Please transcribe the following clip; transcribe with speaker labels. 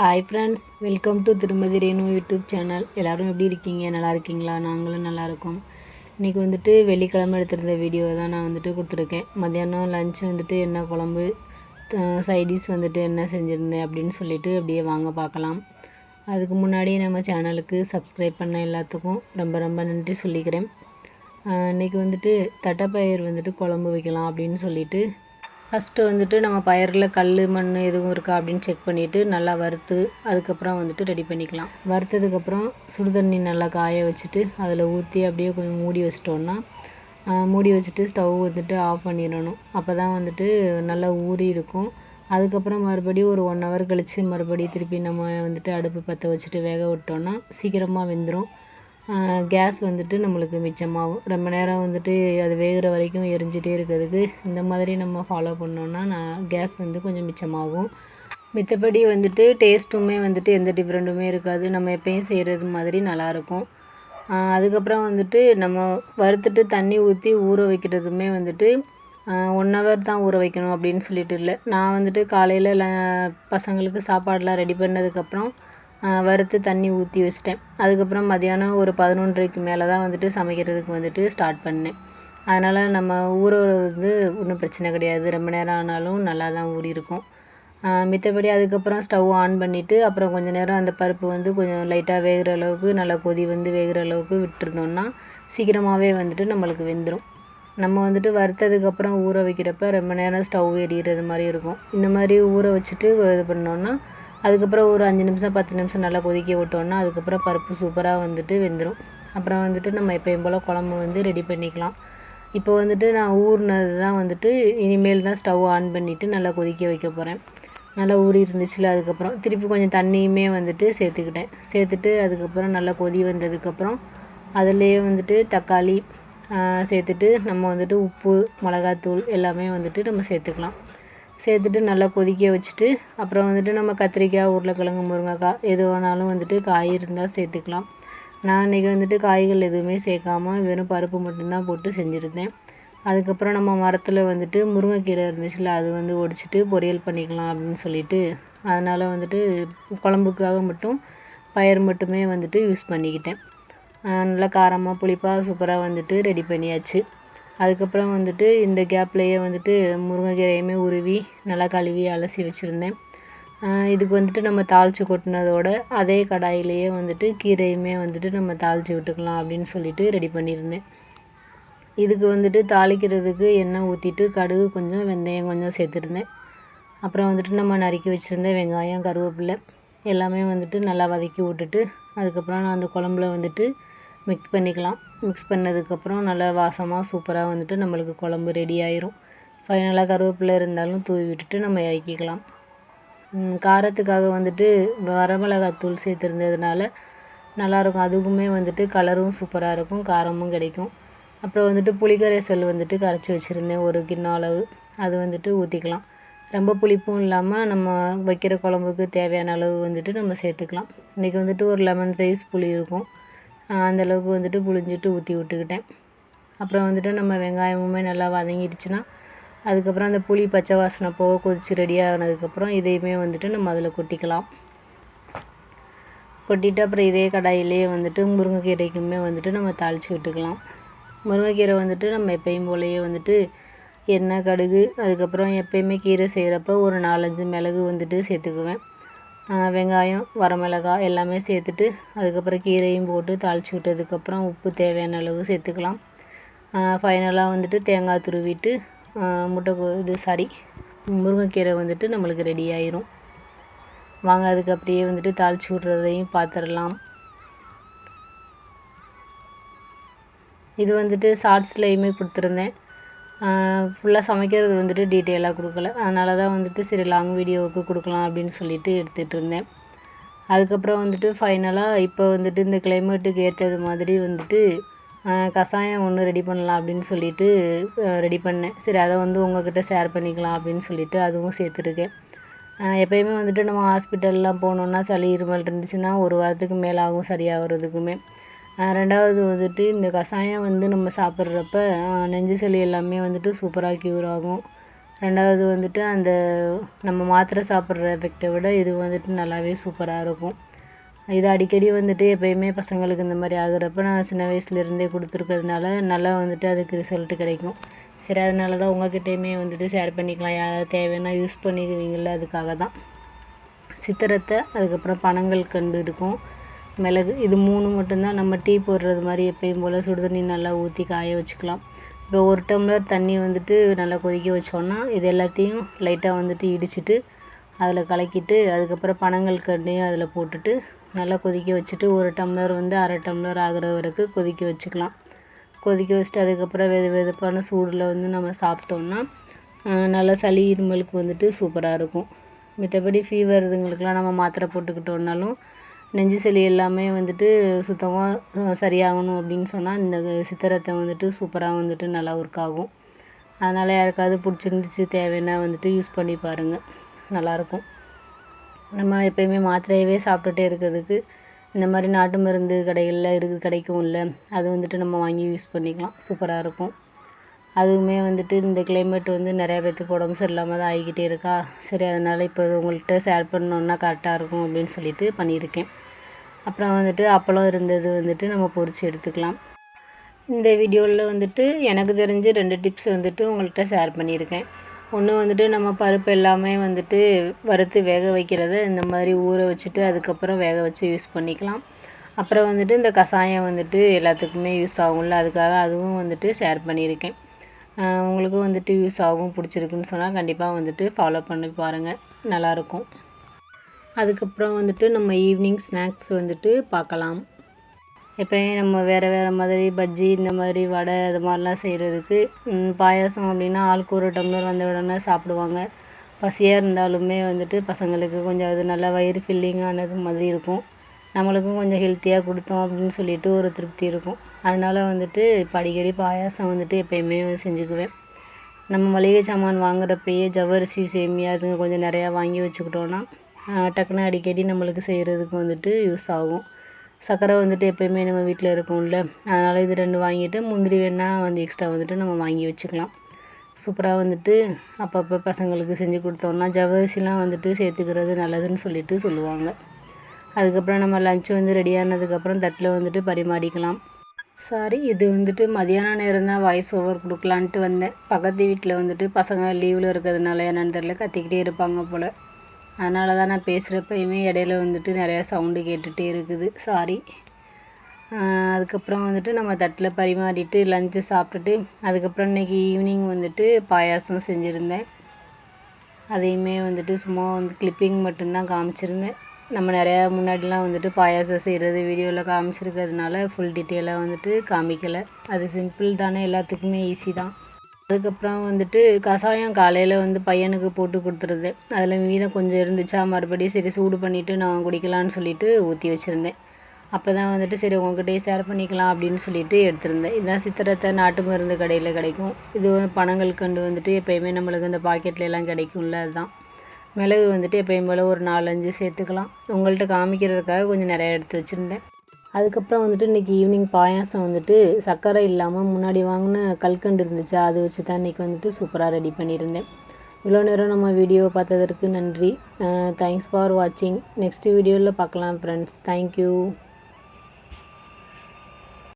Speaker 1: hi friends welcome to திருமதி Renu YouTube channel எல்லோரும் எப்படி இருக்கீங்க நல்லா இருக்கீங்களா நாங்களும் நல்லாயிருக்கோம் இன்றைக்கி வந்துட்டு வெள்ளிக்கிழமை எடுத்திருந்த வீடியோ தான் நான் வந்துட்டு கொடுத்துருக்கேன் மத்தியானம் லஞ்ச் வந்துட்டு என்ன குழம்பு சைடிஸ் வந்துட்டு என்ன செஞ்சுருந்தேன் அப்படின்னு சொல்லிட்டு அப்படியே வாங்க பார்க்கலாம் அதுக்கு முன்னாடி நம்ம சேனலுக்கு சப்ஸ்கிரைப் பண்ண எல்லாத்துக்கும் ரொம்ப ரொம்ப நன்றி சொல்லிக்கிறேன் இன்றைக்கி வந்துட்டு தட்டைப்பயிர் வந்துட்டு குழம்பு வைக்கலாம் அப்படின்னு சொல்லிவிட்டு ஃபஸ்ட்டு வந்துட்டு நம்ம பயிரில் கல் மண் எதுவும் இருக்கா அப்படின்னு செக் பண்ணிவிட்டு நல்லா வறுத்து அதுக்கப்புறம் வந்துட்டு ரெடி பண்ணிக்கலாம் வறுத்ததுக்கப்புறம் சுடுதண்ணி நல்லா காய வச்சுட்டு அதில் ஊற்றி அப்படியே கொஞ்சம் மூடி வச்சிட்டோன்னா மூடி வச்சுட்டு ஸ்டவ் வந்துட்டு ஆஃப் பண்ணிடணும் அப்போ தான் வந்துட்டு நல்லா ஊறி இருக்கும் அதுக்கப்புறம் மறுபடியும் ஒரு ஒன் ஹவர் கழித்து மறுபடியும் திருப்பி நம்ம வந்துட்டு அடுப்பு பற்ற வச்சுட்டு வேக விட்டோன்னா சீக்கிரமாக வெந்துடும் கேஸ் வந்துட்டு நம்மளுக்கு மிச்சமாகும் ரொம்ப நேரம் வந்துட்டு அது வேகிற வரைக்கும் எரிஞ்சிட்டே இருக்கிறதுக்கு இந்த மாதிரி நம்ம ஃபாலோ பண்ணோன்னா நான் கேஸ் வந்து கொஞ்சம் மிச்சமாகும் மித்தபடி வந்துட்டு டேஸ்ட்டுமே வந்துட்டு எந்த டிஃப்ரெண்ட்டுமே இருக்காது நம்ம எப்பயும் செய்கிறது மாதிரி நல்லாயிருக்கும் அதுக்கப்புறம் வந்துட்டு நம்ம வறுத்துட்டு தண்ணி ஊற்றி ஊற வைக்கிறதுமே வந்துட்டு ஒன் ஹவர் தான் ஊற வைக்கணும் அப்படின்னு சொல்லிட்டு இல்லை நான் வந்துட்டு காலையில் பசங்களுக்கு சாப்பாடெலாம் ரெடி பண்ணதுக்கப்புறம் வறுத்து தண்ணி ஊற்றி வச்சிட்டேன் அதுக்கப்புறம் மதியானம் ஒரு பதினொன்றைக்கு மேலே தான் வந்துட்டு சமைக்கிறதுக்கு வந்துட்டு ஸ்டார்ட் பண்ணேன் அதனால் நம்ம ஊற வந்து ஒன்றும் பிரச்சனை கிடையாது ரொம்ப நேரம் ஆனாலும் நல்லா தான் ஊறி இருக்கும் மித்தபடி அதுக்கப்புறம் ஸ்டவ் ஆன் பண்ணிவிட்டு அப்புறம் கொஞ்சம் நேரம் அந்த பருப்பு வந்து கொஞ்சம் லைட்டாக வேகிற அளவுக்கு நல்லா கொதி வந்து வேகிற அளவுக்கு விட்டுருந்தோம்னா சீக்கிரமாகவே வந்துட்டு நம்மளுக்கு வெந்துடும் நம்ம வந்துட்டு வறுத்ததுக்கப்புறம் ஊற வைக்கிறப்ப ரொம்ப நேரம் ஸ்டவ் எரியறது மாதிரி இருக்கும் இந்த மாதிரி ஊற வச்சுட்டு இது பண்ணோன்னா அதுக்கப்புறம் ஒரு அஞ்சு நிமிஷம் பத்து நிமிஷம் நல்லா கொதிக்க விட்டோன்னா அதுக்கப்புறம் பருப்பு சூப்பராக வந்துட்டு வெந்துடும் அப்புறம் வந்துட்டு நம்ம எப்பயும் போல் குழம்பு வந்து ரெடி பண்ணிக்கலாம் இப்போ வந்துட்டு நான் ஊறினது தான் வந்துட்டு இனிமேல் தான் ஸ்டவ் ஆன் பண்ணிவிட்டு நல்லா கொதிக்க வைக்க போகிறேன் நல்லா ஊறி இருந்துச்சுல அதுக்கப்புறம் திருப்பி கொஞ்சம் தண்ணியுமே வந்துட்டு சேர்த்துக்கிட்டேன் சேர்த்துட்டு அதுக்கப்புறம் நல்லா கொதி வந்ததுக்கப்புறம் அதுலேயே வந்துட்டு தக்காளி சேர்த்துட்டு நம்ம வந்துட்டு உப்பு மிளகாத்தூள் எல்லாமே வந்துட்டு நம்ம சேர்த்துக்கலாம் சேர்த்துட்டு நல்லா கொதிக்க வச்சுட்டு அப்புறம் வந்துட்டு நம்ம கத்திரிக்காய் உருளைக்கிழங்கு முருங்கைக்காய் எது வேணாலும் வந்துட்டு காய் இருந்தால் சேர்த்துக்கலாம் நான் இன்றைக்கி வந்துட்டு காய்கள் எதுவுமே சேர்க்காமல் வெறும் பருப்பு மட்டும்தான் போட்டு செஞ்சுருந்தேன் அதுக்கப்புறம் நம்ம மரத்தில் வந்துட்டு முருங்கைக்கீரை இருந்துச்சுல அது வந்து ஒடிச்சிட்டு பொரியல் பண்ணிக்கலாம் அப்படின்னு சொல்லிட்டு அதனால் வந்துட்டு குழம்புக்காக மட்டும் பயிர் மட்டுமே வந்துட்டு யூஸ் பண்ணிக்கிட்டேன் நல்லா காரமாக புளிப்பாக சூப்பராக வந்துட்டு ரெடி பண்ணியாச்சு அதுக்கப்புறம் வந்துட்டு இந்த கேப்லேயே வந்துட்டு முருங்கைக்கீரையுமே உருவி நல்லா கழுவி அலசி வச்சுருந்தேன் இதுக்கு வந்துட்டு நம்ம தாளித்து கொட்டினதோட அதே கடாயிலேயே வந்துட்டு கீரையுமே வந்துட்டு நம்ம தாளித்து விட்டுக்கலாம் அப்படின்னு சொல்லிட்டு ரெடி பண்ணியிருந்தேன் இதுக்கு வந்துட்டு தாளிக்கிறதுக்கு எண்ணெய் ஊற்றிட்டு கடுகு கொஞ்சம் வெந்தயம் கொஞ்சம் சேர்த்துருந்தேன் அப்புறம் வந்துட்டு நம்ம நறுக்கி வச்சுருந்த வெங்காயம் கருவேப்பிலை எல்லாமே வந்துட்டு நல்லா வதக்கி விட்டுட்டு அதுக்கப்புறம் நான் அந்த குழம்புல வந்துட்டு மிக்ஸ் பண்ணிக்கலாம் மிக்ஸ் பண்ணதுக்கப்புறம் நல்லா வாசமாக சூப்பராக வந்துட்டு நம்மளுக்கு குழம்பு ரெடி ஆயிரும் ஃபைனலாக கருவேப்பிலை இருந்தாலும் தூவி விட்டுட்டு நம்ம இறக்கிக்கலாம் காரத்துக்காக வந்துட்டு வரமிளகாத்தூள் சேர்த்துருந்ததுனால நல்லாயிருக்கும் அதுக்குமே வந்துட்டு கலரும் சூப்பராக இருக்கும் காரமும் கிடைக்கும் அப்புறம் வந்துட்டு புளிக்கரைசல் வந்துட்டு கரைச்சி வச்சுருந்தேன் ஒரு கிண்ண அளவு அது வந்துட்டு ஊற்றிக்கலாம் ரொம்ப புளிப்பும் இல்லாமல் நம்ம வைக்கிற குழம்புக்கு தேவையான அளவு வந்துட்டு நம்ம சேர்த்துக்கலாம் இன்றைக்கி வந்துட்டு ஒரு லெமன் சைஸ் புளி இருக்கும் அந்தளவுக்கு வந்துட்டு புழிஞ்சிட்டு ஊற்றி விட்டுக்கிட்டேன் அப்புறம் வந்துட்டு நம்ம வெங்காயமுமே நல்லா வதங்கிடுச்சுன்னா அதுக்கப்புறம் அந்த புளி பச்சை வாசனை போக கொதிச்சு ரெடி ஆனதுக்கப்புறம் இதையுமே வந்துட்டு நம்ம அதில் கொட்டிக்கலாம் கொட்டிட்டு அப்புறம் இதே கடாயிலேயே வந்துட்டு முருங்கைக்கீரைக்குமே வந்துட்டு நம்ம தாளித்து விட்டுக்கலாம் முருங்கைக்கீரை வந்துட்டு நம்ம எப்பயும் போலேயே வந்துட்டு எண்ணெய் கடுகு அதுக்கப்புறம் எப்பயுமே கீரை செய்கிறப்ப ஒரு நாலஞ்சு மிளகு வந்துட்டு சேர்த்துக்குவேன் வெங்காயம் வரமிளகாய் எல்லாமே சேர்த்துட்டு அதுக்கப்புறம் கீரையும் போட்டு தாளித்து விட்டதுக்கப்புறம் உப்பு தேவையான அளவு சேர்த்துக்கலாம் ஃபைனலாக வந்துட்டு தேங்காய் துருவிட்டு முட்டை இது சாரி முருங்கைக்கீரை வந்துட்டு நம்மளுக்கு ரெடி ஆயிரும் வாங்க அதுக்கு அப்படியே வந்துட்டு தாளித்து விட்றதையும் பார்த்துடலாம் இது வந்துட்டு ஷார்ட்ஸ்லேயுமே கொடுத்துருந்தேன் ஃபுல்லாக சமைக்கிறது வந்துட்டு டீட்டெயிலாக கொடுக்கல அதனால தான் வந்துட்டு சரி லாங் வீடியோவுக்கு கொடுக்கலாம் அப்படின்னு சொல்லிட்டு எடுத்துகிட்டு இருந்தேன் அதுக்கப்புறம் வந்துட்டு ஃபைனலாக இப்போ வந்துட்டு இந்த கிளைமேட்டுக்கு ஏற்றது மாதிரி வந்துட்டு கஷாயம் ஒன்று ரெடி பண்ணலாம் அப்படின்னு சொல்லிட்டு ரெடி பண்ணேன் சரி அதை வந்து உங்கள்கிட்ட ஷேர் பண்ணிக்கலாம் அப்படின்னு சொல்லிட்டு அதுவும் சேர்த்துருக்கேன் எப்போயுமே வந்துட்டு நம்ம ஹாஸ்பிட்டல்லாம் போனோன்னா சளி இருமல் இருந்துச்சுன்னா ஒரு வாரத்துக்கு மேலே ஆகும் சரியாகிறதுக்குமே ரெண்டாவது வந்துட்டு இந்த கஷாயம் வந்து நம்ம சாப்பிட்றப்ப நெஞ்சு சளி எல்லாமே வந்துட்டு சூப்பராக க்யூர் ஆகும் ரெண்டாவது வந்துட்டு அந்த நம்ம மாத்திரை சாப்பிட்ற எஃபெக்டை விட இது வந்துட்டு நல்லாவே சூப்பராக இருக்கும் இது அடிக்கடி வந்துட்டு எப்போயுமே பசங்களுக்கு இந்த மாதிரி ஆகுறப்ப நான் சின்ன வயசுலேருந்தே கொடுத்துருக்கிறதுனால நல்லா வந்துட்டு அதுக்கு ரிசல்ட்டு கிடைக்கும் சரி அதனால தான் உங்ககிட்டேயுமே வந்துட்டு ஷேர் பண்ணிக்கலாம் யாராவது தேவைன்னா யூஸ் பண்ணிக்குவீங்கள அதுக்காக தான் சித்திரத்தை அதுக்கப்புறம் பணங்கள் கண்டு இருக்கும் மிளகு இது மூணு மட்டும்தான் நம்ம டீ போடுறது மாதிரி எப்பயும் போல் சுடு தண்ணி நல்லா ஊற்றி காய வச்சுக்கலாம் இப்போ ஒரு டம்ளர் தண்ணி வந்துட்டு நல்லா கொதிக்க வச்சோன்னா இது எல்லாத்தையும் லைட்டாக வந்துட்டு இடிச்சிட்டு அதில் கலக்கிட்டு அதுக்கப்புறம் பனங்கள் கண்டையும் அதில் போட்டுட்டு நல்லா கொதிக்க வச்சுட்டு ஒரு டம்ளர் வந்து அரை டம்ளர் ஆகிற வரைக்கும் கொதிக்க வச்சுக்கலாம் கொதிக்க வச்சுட்டு அதுக்கப்புறம் வெது வெதுப்பான சூடில் வந்து நம்ம சாப்பிட்டோம்னா நல்லா சளி இருமலுக்கு வந்துட்டு சூப்பராக இருக்கும் மற்றபடி ஃபீவர் இதுங்களுக்கெலாம் நம்ம மாத்திரை போட்டுக்கிட்டோன்னாலும் நெஞ்சு சளி எல்லாமே வந்துட்டு சுத்தமாக சரியாகணும் அப்படின்னு சொன்னால் இந்த சித்தரத்தை வந்துட்டு சூப்பராக வந்துட்டு நல்லா ஒர்க் ஆகும் அதனால் யாருக்காவது பிடிச்சிருந்துச்சு தேவைன்னா வந்துட்டு யூஸ் பண்ணி பாருங்கள் நல்லாயிருக்கும் நம்ம எப்போயுமே மாத்திரையவே சாப்பிட்டுட்டே இருக்கிறதுக்கு இந்த மாதிரி நாட்டு மருந்து கடைகளில் இருக்குது கிடைக்கும் இல்லை அது வந்துட்டு நம்ம வாங்கி யூஸ் பண்ணிக்கலாம் சூப்பராக இருக்கும் அதுவுமே வந்துட்டு இந்த கிளைமேட் வந்து நிறையா பேர்த்துக்கு உடம்பு சரியில்லாமல் தான் ஆகிக்கிட்டே இருக்கா சரி அதனால் இப்போ உங்கள்கிட்ட ஷேர் பண்ணோன்னா கரெக்டாக இருக்கும் அப்படின்னு சொல்லிட்டு பண்ணியிருக்கேன் அப்புறம் வந்துட்டு அப்பளம் இருந்தது வந்துட்டு நம்ம பொறிச்சு எடுத்துக்கலாம் இந்த வீடியோவில் வந்துட்டு எனக்கு தெரிஞ்ச ரெண்டு டிப்ஸ் வந்துட்டு உங்கள்கிட்ட ஷேர் பண்ணியிருக்கேன் ஒன்று வந்துட்டு நம்ம பருப்பு எல்லாமே வந்துட்டு வறுத்து வேக வைக்கிறத இந்த மாதிரி ஊற வச்சுட்டு அதுக்கப்புறம் வேக வச்சு யூஸ் பண்ணிக்கலாம் அப்புறம் வந்துட்டு இந்த கஷாயம் வந்துட்டு எல்லாத்துக்குமே யூஸ் ஆகும்ல அதுக்காக அதுவும் வந்துட்டு ஷேர் பண்ணியிருக்கேன் உங்களுக்கும் வந்துட்டு யூஸ் ஆகும் பிடிச்சிருக்குன்னு சொன்னால் கண்டிப்பாக வந்துட்டு ஃபாலோ பண்ணி பாருங்கள் நல்லாயிருக்கும் அதுக்கப்புறம் வந்துட்டு நம்ம ஈவினிங் ஸ்நாக்ஸ் வந்துட்டு பார்க்கலாம் எப்போயுமே நம்ம வேறு வேறு மாதிரி பஜ்ஜி இந்த மாதிரி வடை அது மாதிரிலாம் செய்கிறதுக்கு பாயாசம் அப்படின்னா ஆளுக்கு ஒரு டம்ளர் வந்த உடனே சாப்பிடுவாங்க பசியாக இருந்தாலுமே வந்துட்டு பசங்களுக்கு கொஞ்சம் அது நல்லா வயிறு ஃபில்லிங் ஆனது மாதிரி இருக்கும் நம்மளுக்கும் கொஞ்சம் ஹெல்த்தியாக கொடுத்தோம் அப்படின்னு சொல்லிட்டு ஒரு திருப்தி இருக்கும் அதனால் வந்துட்டு இப்போ அடிக்கடி பாயாசம் வந்துட்டு எப்போயுமே செஞ்சுக்குவேன் நம்ம மளிகை சாமான் வாங்குறப்பயே ஜவ்வரிசி சேமியா அதுங்க கொஞ்சம் நிறையா வாங்கி வச்சுக்கிட்டோன்னா டக்குன்னு அடிக்கடி நம்மளுக்கு செய்கிறதுக்கு வந்துட்டு யூஸ் ஆகும் சர்க்கரை வந்துட்டு எப்போயுமே நம்ம வீட்டில் இருக்கும்ல அதனால் இது ரெண்டு வாங்கிட்டு முந்திரி வேணால் வந்து எக்ஸ்ட்ரா வந்துட்டு நம்ம வாங்கி வச்சுக்கலாம் சூப்பராக வந்துட்டு அப்பப்போ பசங்களுக்கு செஞ்சு கொடுத்தோம்னா ஜவ்வரிசிலாம் வந்துட்டு சேர்த்துக்கிறது நல்லதுன்னு சொல்லிட்டு சொல்லுவாங்க அதுக்கப்புறம் நம்ம லஞ்ச் வந்து ரெடியானதுக்கப்புறம் தட்டில் வந்துட்டு பரிமாறிக்கலாம் சாரி இது வந்துட்டு மதியான நேரம் தான் வாய்ஸ் ஓவர் கொடுக்கலான்ட்டு வந்தேன் பக்கத்து வீட்டில் வந்துட்டு பசங்க லீவில் இருக்கிறதுனால என்னென்னு தெரில கத்திக்கிட்டே இருப்பாங்க போல் அதனால தான் நான் பேசுகிறப்பயுமே இடையில வந்துட்டு நிறையா சவுண்டு கேட்டுகிட்டே இருக்குது சாரி அதுக்கப்புறம் வந்துட்டு நம்ம தட்டில் பரிமாறிட்டு லஞ்சு சாப்பிட்டுட்டு அதுக்கப்புறம் இன்றைக்கி ஈவினிங் வந்துட்டு பாயாசம் செஞ்சுருந்தேன் அதையுமே வந்துட்டு சும்மா வந்து கிளிப்பிங் மட்டும்தான் காமிச்சிருந்தேன் நம்ம நிறையா முன்னாடிலாம் வந்துட்டு பாயாசம் செய்கிறது வீடியோவில் காமிச்சிருக்கிறதுனால ஃபுல் டீட்டெயிலாக வந்துட்டு காமிக்கலை அது சிம்பிள் தானே எல்லாத்துக்குமே ஈஸி தான் அதுக்கப்புறம் வந்துட்டு கஷாயம் காலையில் வந்து பையனுக்கு போட்டு கொடுத்துருது அதில் மீதம் கொஞ்சம் இருந்துச்சா மறுபடியும் சரி சூடு பண்ணிவிட்டு நான் குடிக்கலான்னு சொல்லிட்டு ஊற்றி வச்சுருந்தேன் அப்போ தான் வந்துட்டு சரி உங்ககிட்டயே ஷேர் பண்ணிக்கலாம் அப்படின்னு சொல்லிட்டு எடுத்திருந்தேன் இதான் சித்திரத்தை நாட்டு மருந்து கடையில் கிடைக்கும் இது பணங்கள் கண்டு வந்துட்டு எப்போயுமே நம்மளுக்கு இந்த பாக்கெட்லாம் கிடைக்கும்ல அதுதான் மிளகு வந்துட்டு எப்பயும் போல் ஒரு நாலஞ்சு சேர்த்துக்கலாம் உங்கள்கிட்ட காமிக்கிறதுக்காக கொஞ்சம் நிறையா எடுத்து வச்சுருந்தேன் அதுக்கப்புறம் வந்துட்டு இன்றைக்கி ஈவினிங் பாயாசம் வந்துட்டு சர்க்கரை இல்லாமல் முன்னாடி வாங்கின கல்கண்டு இருந்துச்சு அது வச்சு தான் இன்றைக்கி வந்துட்டு சூப்பராக ரெடி பண்ணியிருந்தேன் இவ்வளோ நேரம் நம்ம வீடியோ பார்த்ததற்கு நன்றி தேங்க்ஸ் ஃபார் வாட்சிங் நெக்ஸ்ட் வீடியோவில் பார்க்கலாம் ஃப்ரெண்ட்ஸ் தேங்க்யூ